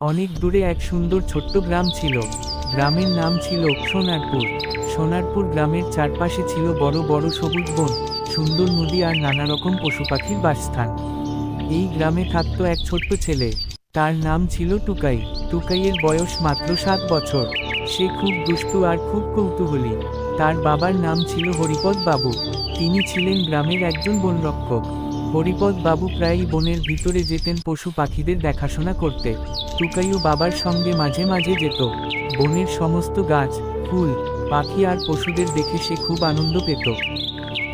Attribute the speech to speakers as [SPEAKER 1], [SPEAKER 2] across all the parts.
[SPEAKER 1] অনেক দূরে এক সুন্দর ছোট্ট গ্রাম ছিল। গ্রামের নাম ছিল সোনারপুর। সোনারপুর গ্রামের চারপাশে ছিল বড় বড় সবুজ বন, সুন্দর নদী আর নানা রকম পশু পাখির বাসস্থান। এই গ্রামে থাকতো এক ছোট্ট ছেলে। তার নাম ছিল টুকাই। টুকাইয়ের বয়স মাত্র সাত বছর। সে খুব দুষ্টু আর খুব কৌতূহলী। তার বাবার নাম ছিল হরিপদ বাবু। তিনি ছিলেন গ্রামের একজন বনরক্ষক। হরিপদ বাবু প্রায়ই বনের ভিতরে যেতেন পশু পাখিদের দেখাশোনা করতে। টুকাইও বাবার সঙ্গে মাঝে মাঝে যেত। বনের সমস্ত গাছ, ফুল, পাখি আর পশুদের দেখে সে খুব আনন্দ পেত।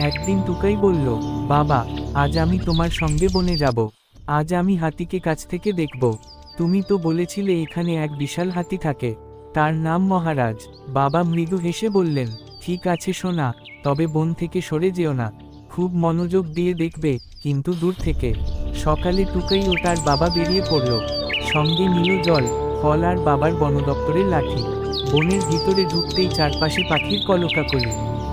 [SPEAKER 1] একদিন টুকাই বলল, বাবা, আজ আমি তোমার সঙ্গে বনে যাব। আজ আমি হাতিকে কাছ থেকে দেখব। তুমি তো বলেছিলে এখানে এক বিশাল হাতি থাকে। তার নাম মহারাজ। বাবা মৃদু হেসে বললেন, ঠিক আছে সোনা, তবে বন থেকে সরে যেও না। খুব মনোযোগ দিয়ে দেখবে কিন্তু দূর থেকে। সকালে টুকাই ও তার বাবা বেরিয়ে পড়ল। সঙ্গে নিল জল, ফল আর বাবার বন দপ্তরের লাঠি। বনের ভিতরে ঢুকতেই চারপাশে পাখির কলকা কলকাকলি।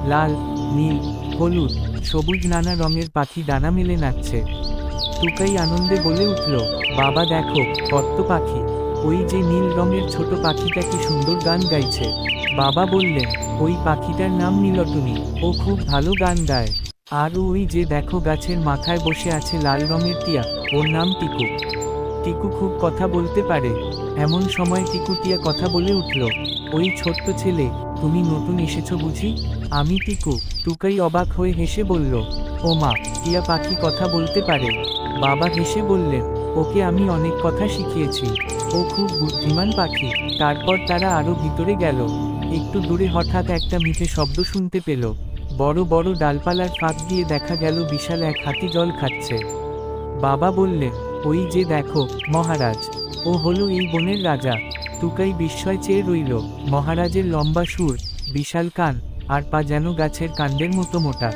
[SPEAKER 1] লাল, নীল, হলুদ, সবুজ নানা রঙের পাখি ডানা মেলে নাচছে। টুকাই আনন্দে বলে উঠল, বাবা দেখো কত পাখি। ওই যে নীল রঙের ছোট পাখিটা কি সুন্দর গান গাইছে। বাবা বললেন, ওই পাখিটার নাম নীলটুনি। ও খুব ভালো গান গায়। আর ওই যে দেখো গাছের মাথায় বসে আছে লাল রঙের টিয়া, ওর নাম টিকু। টিকু খুব কথা বলতে পারে। এমন সময় টিকু টিয়া কথা বলে উঠল, ওই ছোট্ট ছেলে, তুমি নতুন এসেছ বুঝি? আমি টিকু টুকাই অবাক হয়ে হেসে বলল, ও মা, টিয়া পাখি কথা বলতে পারে। বাবা হেসে বললেন, ওকে আমি অনেক কথা শিখিয়েছি। ও খুব বুদ্ধিমান পাখি। তারপর তারা আরও ভিতরে গেল। একটু দূরে হঠাৎ একটা মিঠে শব্দ শুনতে পেল। বড় বড় ডালপালার ফাঁক দিয়ে দেখা গেল বিশাল এক হাতি জল খাচ্ছে। বাবা বললেন ওই যে দেখো, মহারাজ, ও হলো এই বনের রাজা। টুকাই বিস্ময় চেয়ে রইল, মহারাজের লম্বা সুর, বিশাল কান, আর পা যেন গাছের কাণ্ডের মতো মোটা।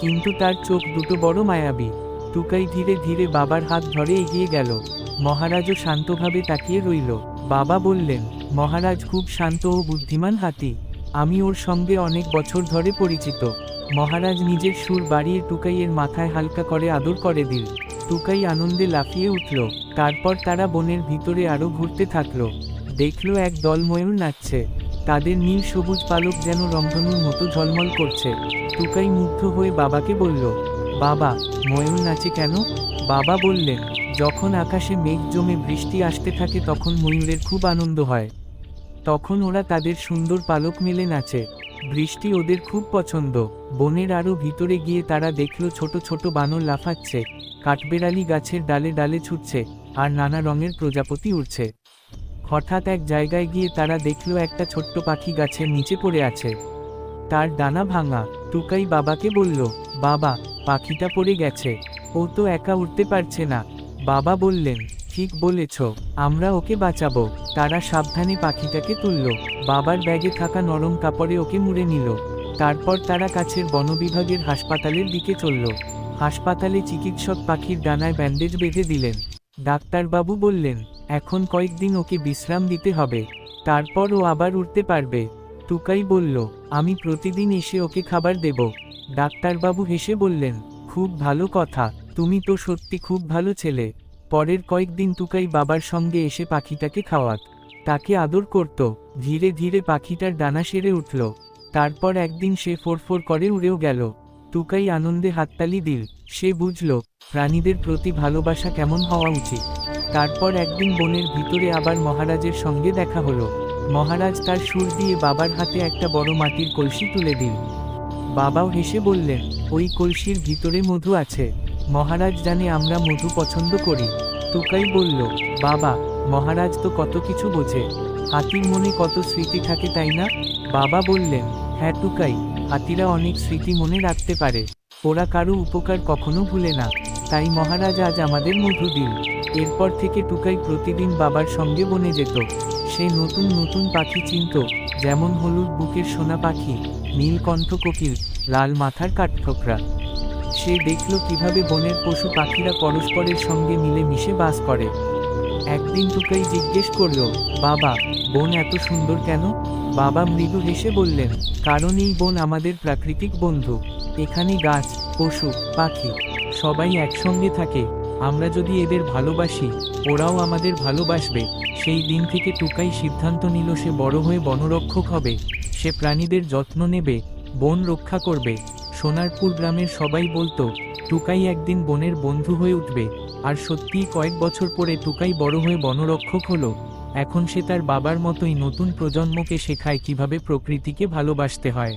[SPEAKER 1] কিন্তু তার চোখ দুটো বড় মায়াবী। টুকাই ধীরে ধীরে বাবার হাত ধরে এগিয়ে গেল। মহারাজও শান্তভাবে তাকিয়ে রইল। বাবা বললেন, মহারাজ খুব শান্ত ও বুদ্ধিমান হাতি। আমি ওর সঙ্গে অনেক বছর ধরে পরিচিত। মহারাজ নিজের সুর বাড়িয়ে টুকাইয়ের মাথায় হালকা করে আদর করে দিল। টুকাই আনন্দে লাফিয়ে উঠল। তারপর তারা বনের ভিতরে আরও ঘুরতে থাকল। দেখল এক দল ময়ূর নাচছে। তাদের নীল সবুজ পালক যেন রংধনুর মতো ঝলমল করছে। টুকাই মুগ্ধ হয়ে বাবাকে বলল, বাবা, ময়ূর নাচে কেন? বাবা বললেন, যখন আকাশে মেঘ জমে বৃষ্টি আসতে থাকে তখন ময়ূরের খুব আনন্দ হয়। তখন ওরা তাদের সুন্দর পালক মেলে নাচে। বৃষ্টি ওদের খুব পছন্দ। বনের আরও ভিতরে গিয়ে তারা দেখল ছোট ছোট বানর লাফাচ্ছে, কাঠবেড়ালি গাছের ডালে ডালে ছুটছে, আর নানা রঙের প্রজাপতি উড়ছে। হঠাৎ এক জায়গায় গিয়ে তারা দেখল একটা ছোট্ট পাখি গাছের নিচে পড়ে আছে। তার ডানা ভাঙা, টুকাই বাবাকে বলল, বাবা, পাখিটা পড়ে গেছে। ও তো একা উঠতে পারছে না। বাবা বললেন ঠিক বলেছ, আমরা ওকে বাঁচাবো। তারা সাবধানে পাখিটাকে তুলল। বাবার ব্যাগে থাকা নরম কাপড়ে ওকে মুড়ে নিল। তারপর তারা কাছের বনবিভাগের হাসপাতালের দিকে চলল। হাসপাতালে চিকিৎসক পাখির ডানায় ব্যান্ডেজ বেঁধে দিলেন। ডাক্তারবাবু বললেন, এখন কয়েকদিন ওকে বিশ্রাম দিতে হবে। তারপর ও আবার উঠতে পারবে। টুকাই বলল, আমি প্রতিদিন এসে ওকে খাবার দেব। ডাক্তারবাবু হেসে বললেন, খুব ভালো কথা। তুমি তো সত্যি খুব ভালো ছেলে। পরের কয়েকদিন টুকাই বাবার সঙ্গে এসে পাখিটাকে খাওয়াত। তাকে আদর করত। ধীরে ধীরে পাখিটার ডানা সেরে উঠল। তারপর একদিন সে ফোরফোর করে উড়েও গেল। টুকাই আনন্দে হাততালি দিল। সে বুঝল, প্রাণীদের প্রতি ভালোবাসা কেমন হওয়া উচিত। তারপর একদিন বনের ভিতরে আবার মহারাজের সঙ্গে দেখা হলো। মহারাজ তার সুর দিয়ে বাবার হাতে একটা বড় মাটির কলসি তুলে দিল। বাবাও হেসে বললেন, ওই কলসির ভিতরে মধু আছে। মহারাজ জানে আমরা মধু পছন্দ করি। টুকাই বলল, বাবা, মহারাজ তো কত কিছু বোঝে। হাতির মনে কত স্মৃতি থাকে, তাই না? বাবা বললেন হ্যাঁ টুকাই হাতিরা অনেক স্মৃতি মনে রাখতে পারে। ওরা কারও উপকার কখনো ভুলে না। তাই মহারাজ আজ আমাদের মধু দিন। এরপর থেকে টুকাই প্রতিদিন বাবার সঙ্গে বনে যেত। সে নতুন নতুন পাখি চিনত, যেমন হলুদ বুকের সোনা পাখি, নীলকণ্ঠ কোকিল, লাল মাথার কাঠঠোকরা। সে দেখল কীভাবে বনের পশু পাখিরা পরস্পরের সঙ্গে মিলে মিশে বাস করে। একদিন টুকাই জিজ্ঞেস করল, বাবা, বন এত সুন্দর কেন? বাবা মৃদু হেসে বললেন, কারণ এই বন আমাদের প্রাকৃতিক বন্ধু। এখানে গাছ, পশু, পাখি, সবাই একসঙ্গে থাকে। আমরা যদি এদের ভালোবাসি, ওরাও আমাদের ভালোবাসবে। সেই দিন থেকে টুকাই সিদ্ধান্ত নিল সে বড় হয়ে বনরক্ষক হবে। সে প্রাণীদের যত্ন নেবে, বন রক্ষা করবে। সোনারপুর গ্রামের সবাই বলতো, টুকাই একদিন বনের বন্ধু হয়ে উঠবে। আর সত্যিই কয়েক বছর পরে টুকাই বড় হয়ে বনরক্ষক হলো। এখন সে তার বাবার মতোই নতুন প্রজন্মকে শেখায় কীভাবে প্রকৃতিকে ভালোবাসতে হয়।